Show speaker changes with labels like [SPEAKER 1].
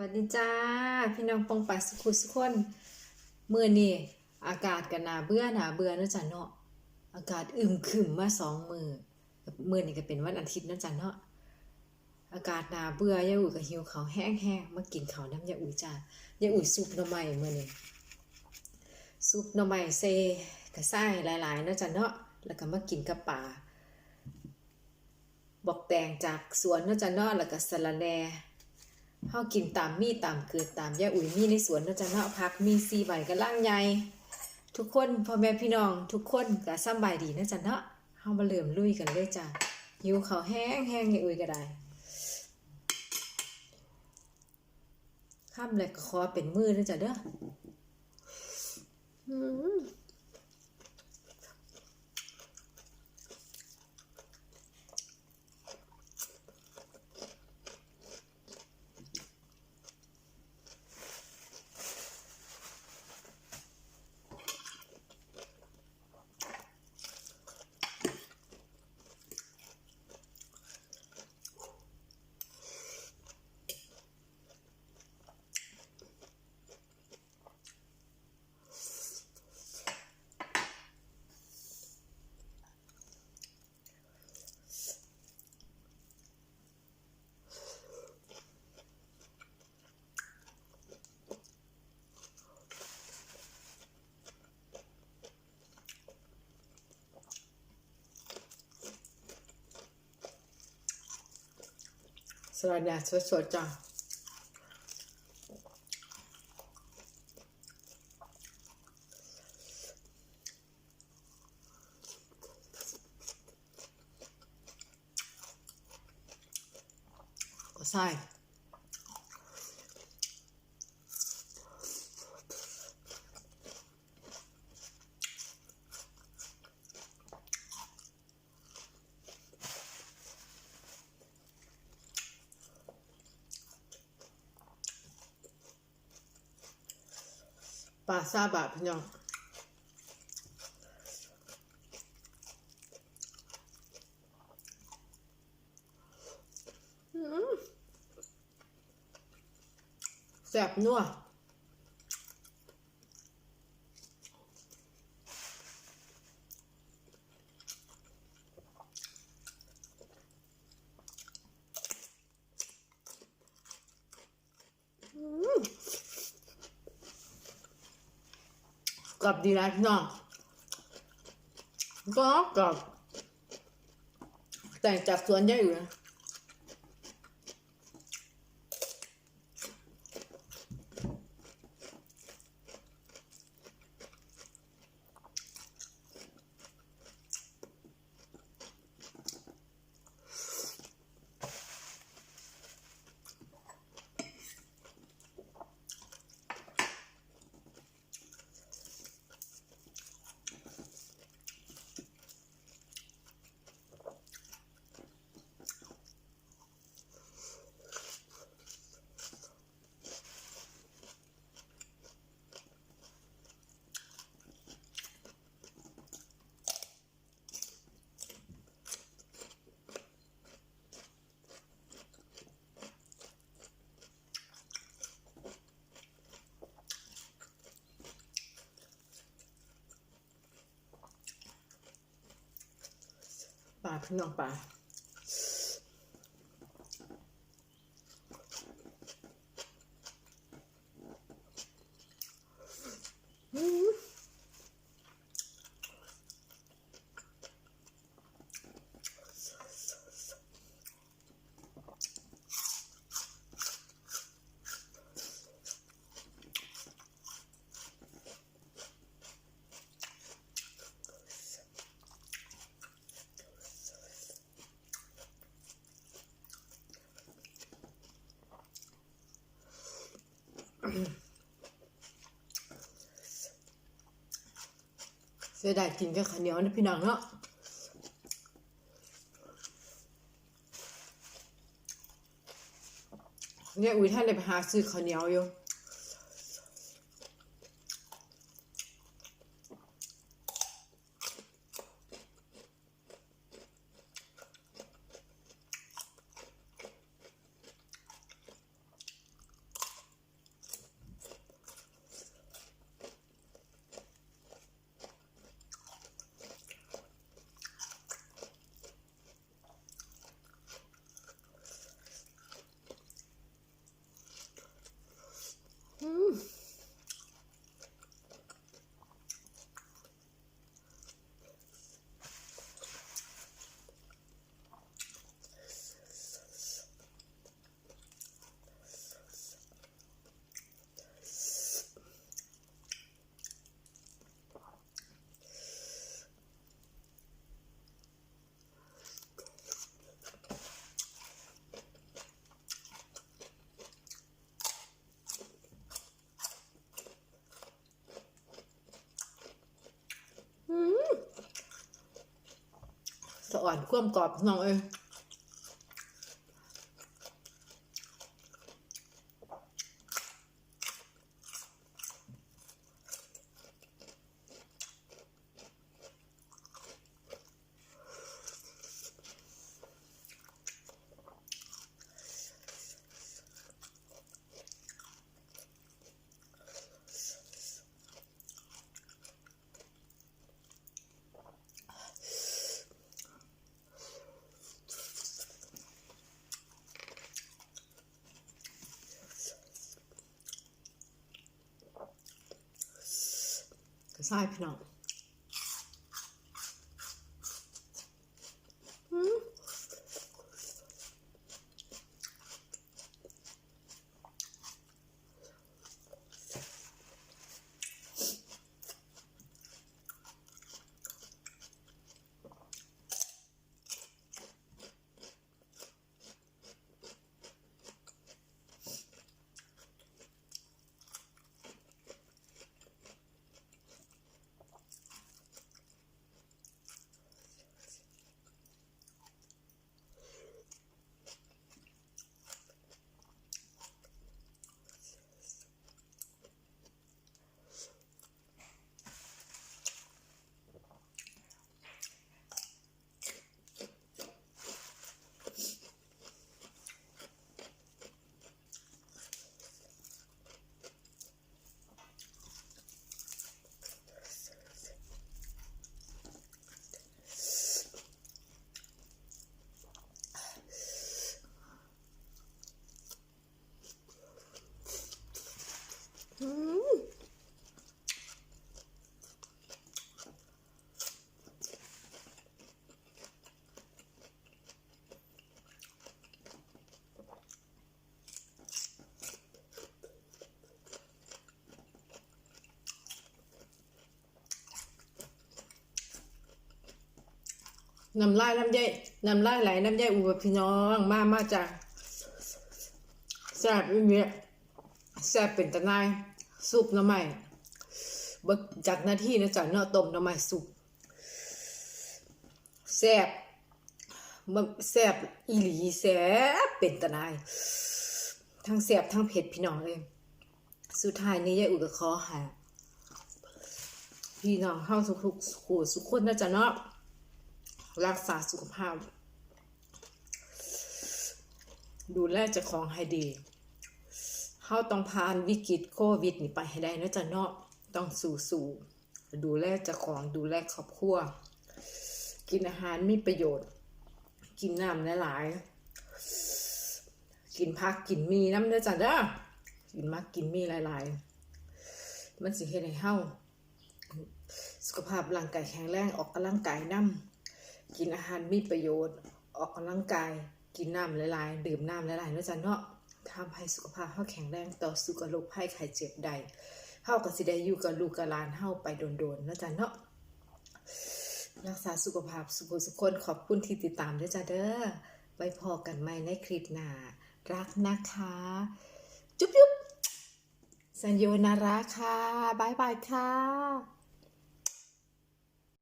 [SPEAKER 1] วัสดีจ้า พี่น้องปองปายสุขุสุกคนเมื้อนี้อากาศก็น่าเบื่อหนาเบื่อนาะจ้ะเนาะอากาศอึมครึมมาสองมื้อมื้อนี้ก็เป็นวันอาทิตย์นาะจ้ะเนาะอากาศหนาเบื่อยายอุ่ยก็หิวข้าวแห้งมากินข้าวน้ำยายอุ่ยจ้ายายอุ่ยซุปหน่อไม้มื้อนี้ซุปหน่อไม้เซกระไส้หลายๆนาะจ้ะเนาะแล้วก็มากินกับปลาบอกแตงจากสวนนาะจ้ะเนาะแล้วก็สะระแหน่ เฮากินตามมีตามเกิดตามย่าอุ๋ยมีในสวนนาะจ้ะเนาะผักมีสีใบกะล่างใหญ่ทุกคนพ่อแม่พี่น้อง ทุกคนก็สำบายดีนาะจ้ะเนาะเฮามาเริ่อมลุยกันเลยจ้ะหิวเขาแห้งแห้งย่าอุ๋ยก็ได้ค่ำแล้วก็ขอเป็นมือเด้อจ้ะเด้อ ลัดแหนสดๆจ้ะใส่ ปลาซาบะพี่น้องแซ่บนัว กับดีนะพี่น้องก็กับแต่งจากสวนได้อยู่นะ ปลาพี่น้องปลาอืม เสียดายกินแค่ข้าวเหนียวนะพี่น้องเนาะเนี่ยอุ้ยท่านเลยไปหาซื้อข้าวเหนียวอยู่ อ่อนควมกรอบน้องเอ้ย กร น้ำลายน้ำใยน้ำลายไหลน้ำใยอุบพี่น้องมามาจากแซ่บอีเมียแซ่บเป็นตะนายซุปน้ำใหม่เบิกจากหน้าที่นะจ๊ะเนาะต้มน้ำใหม่ซุปแซ่บมันแซ่บอีหลีแซ่บเป็นตะนาย ทั้งแซ่บทั้งเผ็ดพี่น้องเลย สุดท้ายนี้ยายอุกก็ขอหาพี่น้องเข้าทุกๆคู่สุกคนนะจ๊ะเนาะ รักษาสุขภาพ ดูแลเจ้าของให้ดีเขาต้องผ่านวิกฤตโควิดนี่ไปให้ได้นะจ๊ะเนาะต้องสู้สู้ดูแลเจ้าของดูแลครอบครัว กินอาหารมีประโยชน์ กินน้ำหลายๆกินผักกินมีน้ำเด้อจ้ะเด้อกินมักกินมีหลาย ๆ มันสิเฮ็ดให้เฮาสุขภาพร่างกายแข็งแรงออกกำลังกายนำ กินอาหารมีประโยชน์ ออกกำลังกาย กินน้ำหลายๆ ดื่มน้ำหลายๆนะจ๊ะเนาะทำให้สุขภาพเฮาแข็งแรงต่อสู้กับโรคภัยไข้เจ็บใดเฮาก็สิได้อยู่กับลูกกับหลานเฮาไปโดนๆนะจ๊ะเนาะรักษาสุขภาพสุขสุขคนขอบคุณที่ติดตามด้วยจ้ะเด้อไปพอกันใหม่ในคลิปหน้ารักนะคะ จุ๊บๆสัญโยนาราค่ะบายบายค่ะ